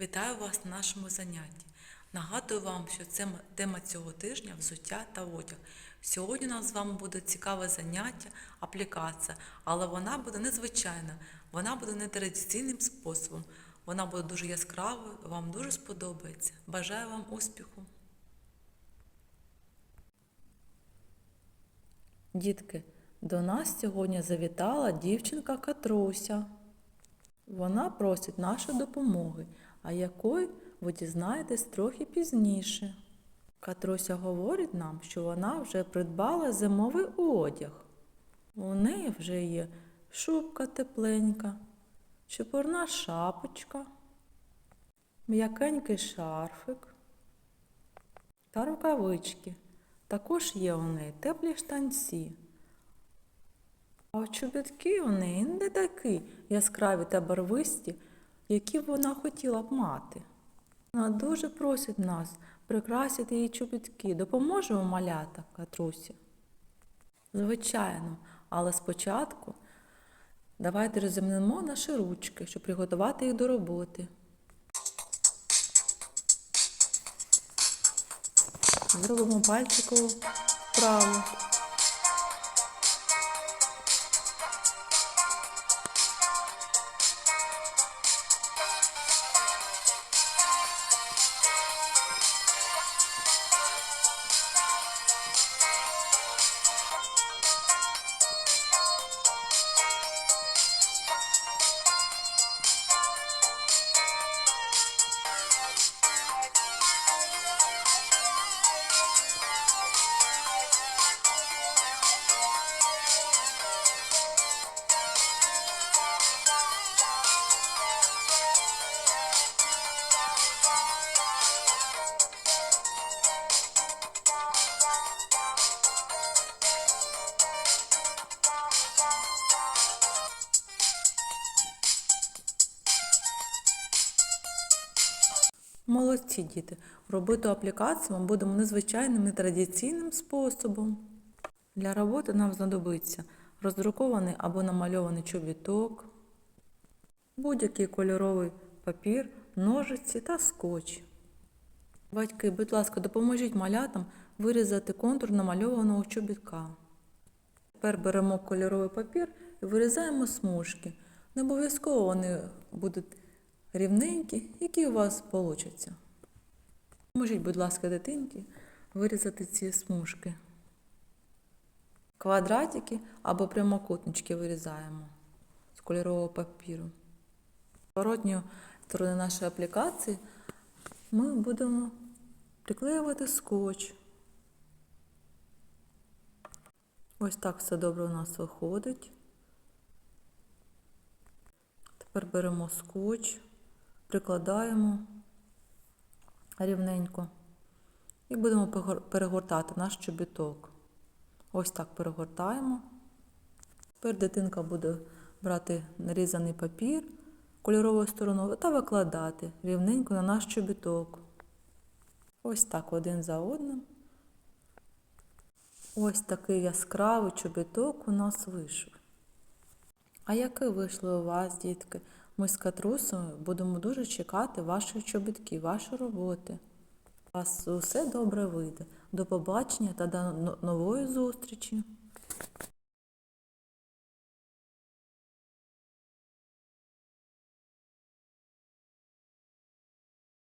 Вітаю вас на нашому занятті. Нагадую вам, що це тема цього тижня взуття та одяг. Сьогодні у нас з вами буде цікаве заняття, аплікація, але вона буде незвичайна, вона буде нетрадиційним способом. Вона буде дуже яскравою, вам дуже сподобається. Бажаю вам успіху! Дітки, до нас сьогодні завітала дівчинка Катруся. Вона просить нашої допомоги, а якої ви дізнаєтесь трохи пізніше. Катруся говорить нам, що вона вже придбала зимовий одяг. У неї вже є шубка тепленька, чепурна шапочка, м'якенький шарфик та рукавички. Також є у неї теплі штанці. А чобітки у неї не такі яскраві та барвисті, які вона хотіла б мати. Вона дуже просить нас прикрасити її чобітки. Допоможемо малята Катрусі? Звичайно, але спочатку давайте розімнемо наші ручки, щоб приготувати їх до роботи. Зробимо пальчикову вправу. Молодці діти. Робити аплікацію ми будемо незвичайним нетрадиційним способом. Для роботи нам знадобиться роздрукований або намальований чобіток, будь-який кольоровий папір, ножиці та скотч. Батьки, будь ласка, допоможіть малятам вирізати контур намальованого чобітка. Тепер беремо кольоровий папір і вирізаємо смужки. Не обов'язково вони будуть рівненькі, які у вас получаться. Поможіть, будь ласка, дитинки вирізати ці смужки. Квадратики або прямокутнички вирізаємо з кольорового папіру. Зворотньою сторони нашої аплікації ми будемо приклеювати скотч. Ось так все добре у нас виходить. Тепер беремо скотч, прикладаємо рівненько і будемо перегортати наш чобіток. Ось так перегортаємо. Тепер дитинка буде брати нарізаний папір кольоровою стороною та викладати рівненько на наш чобіток. Ось так один за одним. Ось такий яскравий чобіток у нас вийшов. А який вийшли у вас, дітки? Ми з Катрусою будемо дуже чекати ваших чобітків, ваші роботи. Вас усе добре вийде. До побачення та до нової зустрічі!